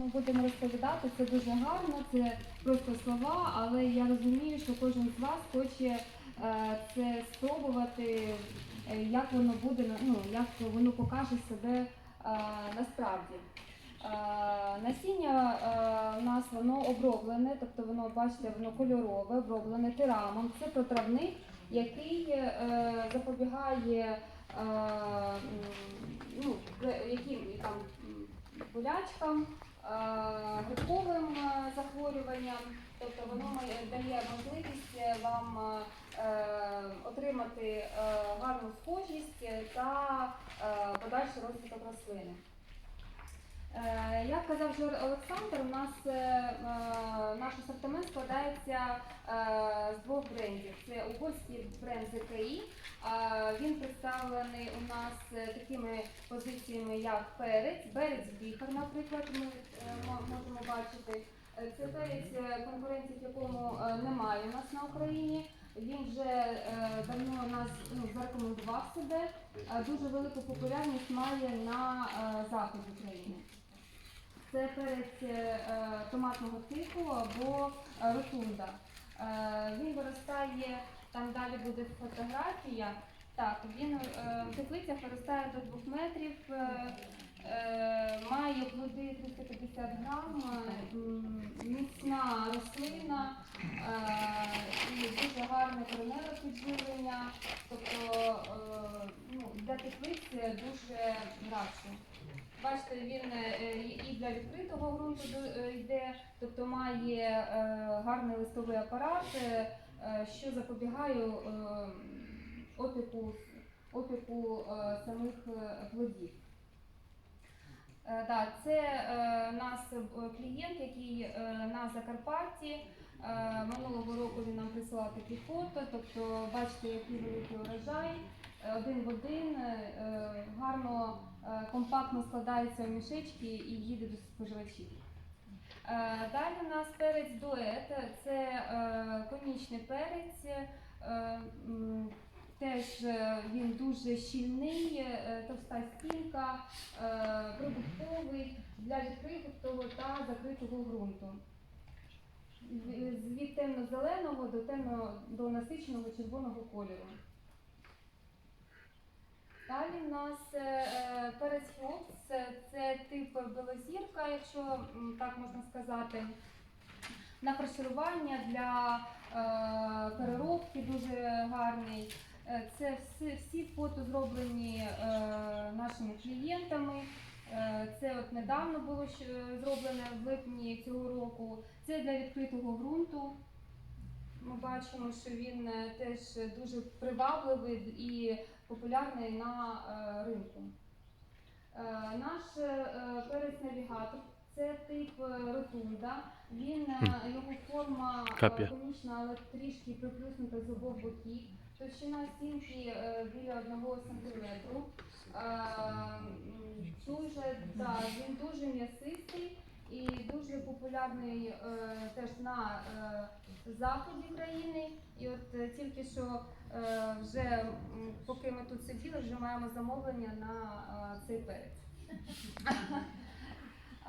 Ми будемо розповідати, це дуже гарно, це просто слова, але я розумію, що кожен з вас хоче е, це спробувати, е, як воно буде, ну, як воно покаже себе е, насправді. Насіння у нас воно оброблене, тобто воно, бачите, воно кольорове, оброблене тирамом. Це протравник, який запобігає ну, яким там болячкам, е, грибковим е, захворюванням. Тобто воно дає можливість е, вам отримати гарну схожість та подальший розвиток рослини. Як казав вже Олександр, у нас наш асортимент складається з двох брендів. Це угорський бренд ЗКІ. Е, Він представлений у нас е, такими позиціями, як перець, берець біхар, наприклад, ми е, можемо бачити. Е, Це перець, е, конкуренції в якому е, немає у нас на Україні. Він вже е, давно нас ну, зарекомендував себе. Е, Дуже велику популярність має на е, заході України. Це перець е, е, томатного типу або е, ротунда. Е, Він виростає, там далі буде фотографія. Так, він е, в теплицях виростає до 2 метрів, е, е, має плоди 350 грам, е, міцна рослина е, і дуже гарне кореневе підживлення. Тобто е, ну, для теплиць дуже радше. Бачите, він е, і для відкритого ґрунту е, йде, тобто має е, гарний листовий апарат, що запобігає опіку, опіку самих плодів. Да, це нас клієнт, який на Закарпатті. Минулого року він нам присилав такі фото, тобто бачите, який великий урожай, один в один, е, гарно, е, компактно складається в мішечки і їде до споживачів. Е, Далі у нас перець дует, це е, конічний перець. е, Теж е, він дуже щільний, е, товста стінка, е, продуктовий для відкритого та закритого ґрунту. Від темно-зеленого до темно до насиченого червоного кольору. Далі в нас е, е, Фокс, це, тип білозірка, якщо так можна сказати. На фарширування для е, переробки дуже гарний. Це всі, всі фото зроблені нашими клієнтами. Це от недавно було зроблене в липні цього року. Це для відкритого ґрунту. Ми бачимо, що він теж дуже привабливий і популярний на е, ринку. Е, Наш е, перець навігатор це тип ротунда. Він його форма конічна, але трішки приплюснута з обох боків. Товщина стінки біля 1 см. Дуже, да, він дуже м'ясистий і дуже популярний е, теж на е, заході країни. І от е, тільки що е, вже м, поки ми тут сиділи, вже маємо замовлення на е, цей перець.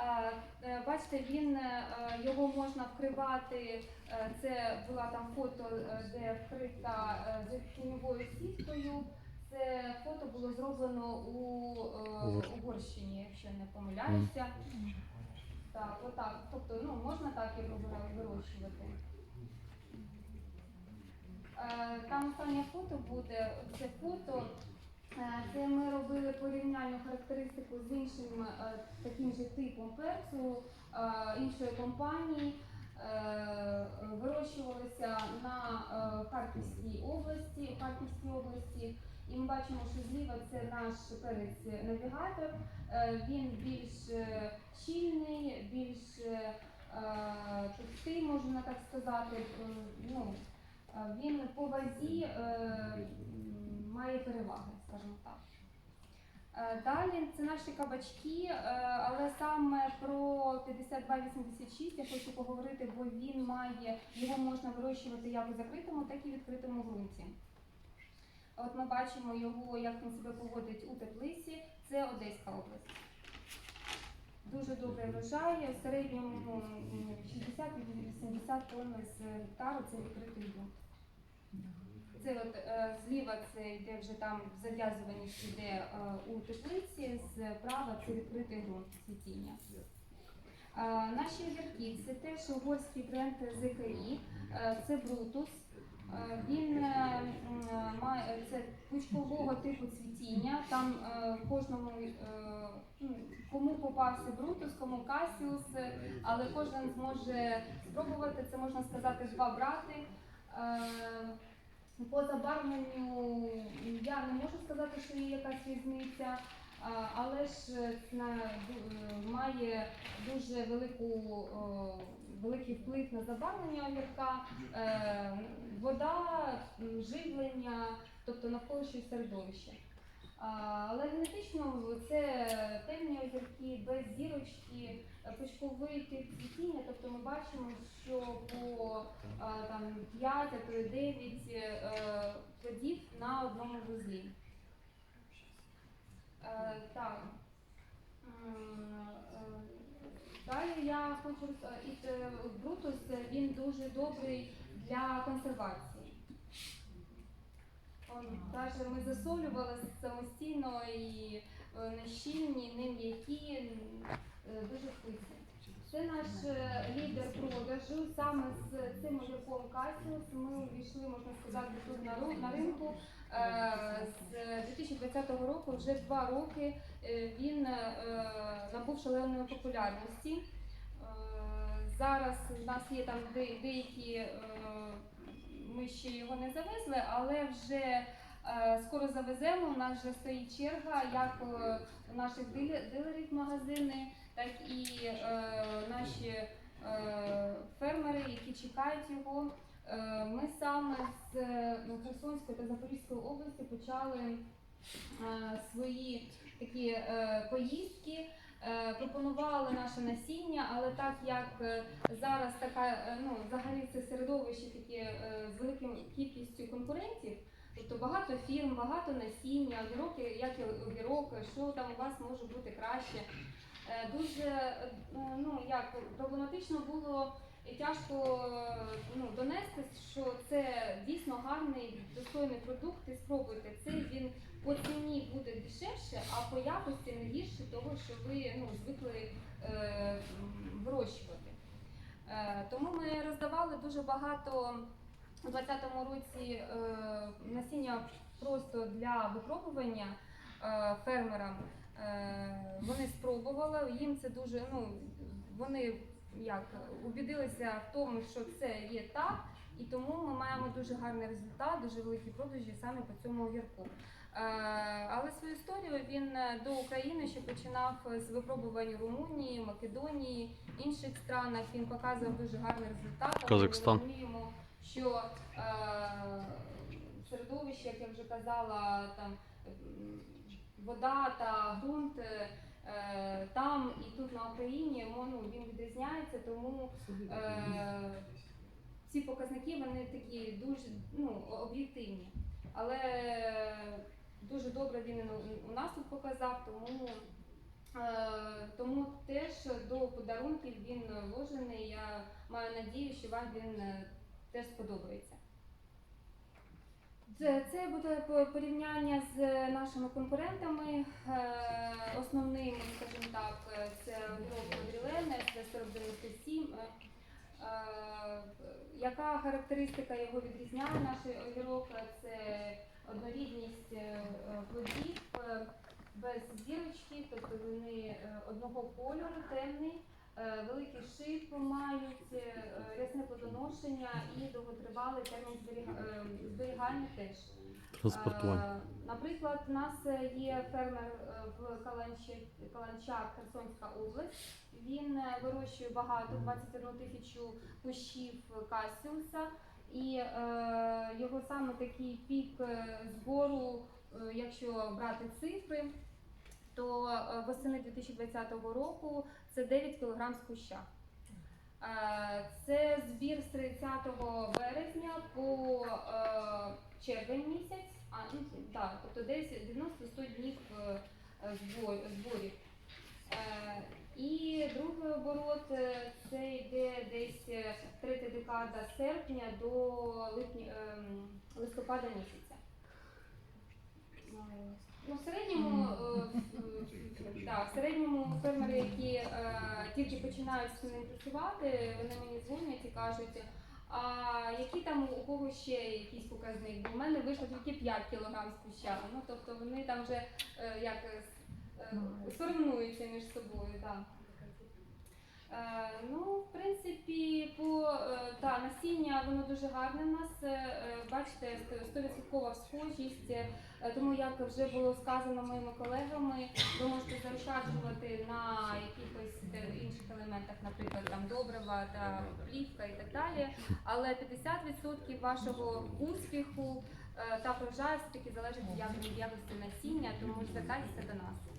Е, е, Бачите, він е, його можна вкривати. е, Це була там фото, е, де вкрита е, тіньовою сіткою. Це фото було зроблено у е, Угор. Угорщині, якщо не помиляюся. Так, отак. Тобто, ну можна так і вирощувати. Е, Там останнє фото буде. Це фото. е, Це ми робили порівняльну характеристику з іншим е, таким же типом перцю іншої компанії. Вирощувалися на Харківській області, Харківській області. І ми бачимо, що зліва це наш перець навігатор. Е, Він більш е, щільний, більш е, е, товстий, можна так сказати. Ну, він по вазі має переваги, скажімо так. Далі це наші кабачки, але саме про 5286 я хочу поговорити, бо він має, його можна вирощувати як у закритому, так і відкритому ґрунті. От ми бачимо його, як він себе поводить у теплиці, це Одеська область. дуже добре врожай. В середньому м, 60-80 тонн з гектару це відкритий ґрунт. Це от е, зліва це йде вже там зав'язуваність йде е, у теплиці, справа це відкритий ґрунт цвітіння. Е, Наші огірки це теж угорський бренд ЗКІ, це Брутус. Е, Він е, має це пучкового типу цвітіння. Там е, кожному е, ну, кому попався Брутус, кому Касіус, е, але кожен зможе спробувати. Це можна сказати два брати. Е, По забарвленню я не можу сказати, що є якась різниця, але ж е, на, е, має дуже велику, великий вплив на забарвлення огірка, е, вода, живлення, тобто навколишнє середовище. Але генетично це темні огірки без зірочки, пучковий цвітіння, тобто ми бачимо, що по там 5, а то 9 е, плодів на одному вузлі. Е, Так. Е, Далі я хочу е, і, е, Брутус е, він дуже добрий для консервації. Он, Даже ми засолювали самостійно і е, не м'які, е, дуже вкусні. Це наш е, лідер продажу. Саме з цим огірком Касіус ми увійшли, можна сказати, тут на ринку. Е, З 2020 року вже два роки е, він е, набув шаленої популярності. Е, Зараз в нас є там деякі, е, ми ще його не завезли, але вже е, скоро завеземо. У нас вже стоїть черга, як е, у наших дилерів магазини, так і е, наші е, фермери, які чекають його. Е, Ми саме з е, Херсонської та Запорізької області почали е, свої такі поїздки. Пропонували наше насіння, але так як зараз така ну взагалі це середовище таке з великою кількістю конкурентів, тобто багато фірм, багато насіння, огірок, як і що там у вас може бути краще. Дуже ну як проблематично було тяжко е, ну, донести, що це дійсно гарний достойний продукт. І спробуйте це. Він по ціні буде дешевше, а по якості не гірше того, що ви ну, звикли е, вирощувати. Е, тому ми роздавали дуже багато у 2020 році е, насіння просто для випробування е, фермерам. Е, вони спробували, їм це дуже, ну вони як убідилися в тому, що це є так, і тому ми маємо дуже гарний результат, дуже великі продажі саме по цьому огірку. Е, Але свою історію він е, до України ще починав з випробувань Румунії, Македонії, інших странах. Він показував дуже гарний результат. Казахстан. Ми розуміємо, що е, середовище, як я вже казала, там вода та ґрунт. Е, Там і тут на Україні ну, він відрізняється, тому е, ці показники вони такі дуже ну, об'єктивні. Але дуже добре він у- у нас тут показав, тому, е, тому теж до подарунків він вложений. Я маю надію, що вам він е, теж сподобається. Це, буде порівняння з нашими конкурентами. Е, Основним, скажімо так, е, це огірок Грілене, це 4097. Е, е, Яка характеристика його відрізняє наш огірок? Це однорідність е, е, плодів е, без зірочки, тобто вони е, одного кольору, темний, е, великий шип мають, е, рясне плодоношення і довготривалий термін е, зберігання теж. Транспортування. Е, Наприклад, у нас е, є фермер е, в Каланчі, Каланчах, Херсонська область. Він е, вирощує багато, 21 тисячу кущів касіуса. І е, його саме такий пік е, збору, е, якщо брати цифри, то е, восени 2020 року це 9 кг з куща. Е, Це збір з 30 березня по е, червень місяць, а ну так, тобто десь 90-100 днів збор- зборів. І другий оборот це йде десь третя декада серпня до липня, ем, листопада місяця. Ну, в середньому, е, в- да, в середньому фермери, які е, тільки починають з ним працювати, вони мені дзвонять і кажуть, а які там у кого ще якийсь показник? Бо в мене вийшло тільки 5 кілограм з куща. Ну тобто вони там вже е, як е, е, соревнуються між собою. Да. Е, ну, в принципі, по е, та, насіння воно дуже гарне в нас. Е, бачите, 100% схожість. Тому, як вже було сказано моїми колегами, ви можете заощаджувати на якихось інших елементах, наприклад, там добрива та плівка і так далі. Але 50% вашого успіху та врожаю все-таки залежить від від якості насіння, тому звертайтеся до нас.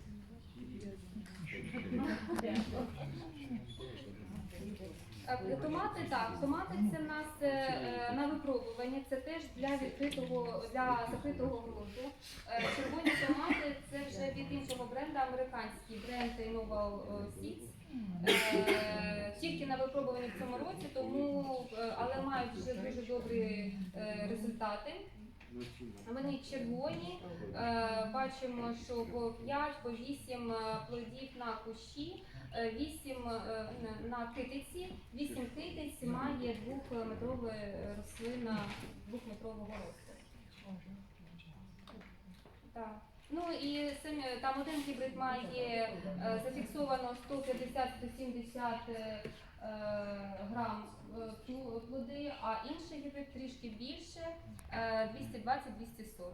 Е, Томати так, томати це в нас е, е, на випробування, це теж для відкритого для закритого ґрунту. Е, Червоні томати це вже від іншого бренду, американський бренд Innoval Seeds. Е, Тільки на випробуванні в цьому році, тому е, але мають вже дуже добрі е, результати. Вони червоні. Е, Бачимо, що по 5, по 8 е, плодів на кущі, 8 на китиці, 8 китиць має двохметрова рослина двохметрового росту. Так. Ну і там один гібрид має е, зафіксовано 150-170 е, грам е, плоди, а інший гібрид трішки більше е, 220-240.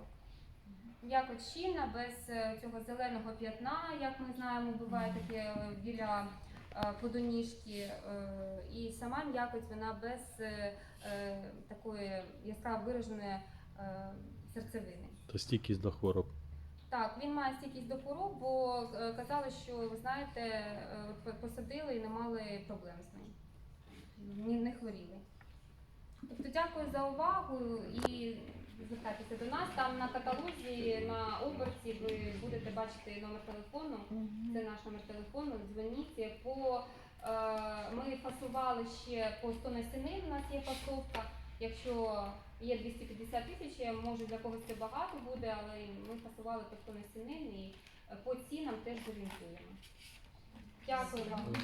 Якось щільна, без е, цього зеленого п'ятна, як ми знаємо, буває таке е, біля е, плодоніжки. е, І сама м'якоть вона без е, е, такої яскраво вираженої е, серцевини. Та стійкість до хвороб. Так, він має стійкість до хвороб, бо е, казали, що ви знаєте, е, посадили і не мали проблем з ним. Не хворіли. Тобто дякую за увагу і звертайтеся до нас. Там на каталозі, на оберті ви будете бачити номер телефону. Це наш номер телефону. Дзвоніть. По, е, ми фасували ще по 100 насінин, у нас є фасовка. Якщо є 250 тисяч, може для когось це багато буде, але ми фасували по 100 насінин і е, по цінам теж зорієнтуємо. Дякую вам.